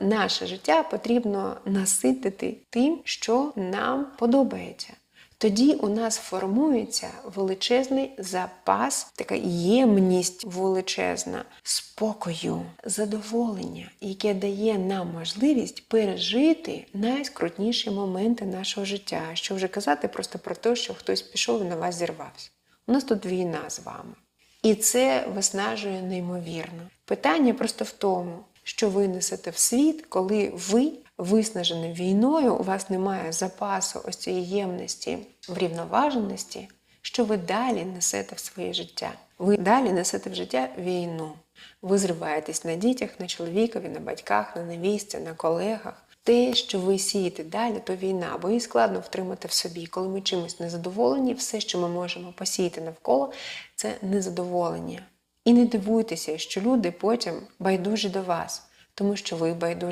Наше життя потрібно наситити тим, що нам подобається. Тоді у нас формується величезний запас, така ємність величезна, спокою, задоволення, яке дає нам можливість пережити найскрутніші моменти нашого життя. Що вже казати просто про те, що хтось пішов і на вас зірвався. У нас тут війна з вами. І це виснажує неймовірно. Питання просто в тому, що ви несете в світ, коли ви виснажені війною, у вас немає запасу ось цієї ємності, врівноваженості, що ви далі несете в своє життя. Ви далі несете в життя війну. Ви зриваєтесь на дітях, на чоловікові, на батьках, на невістці, на колегах. Те, що ви сієте далі, то війна, бо її складно втримати в собі. Коли ми чимось незадоволені, все, що ми можемо посіяти навколо, це незадоволення. І не дивуйтеся, що люди потім байдужі до вас, тому що ви байдужі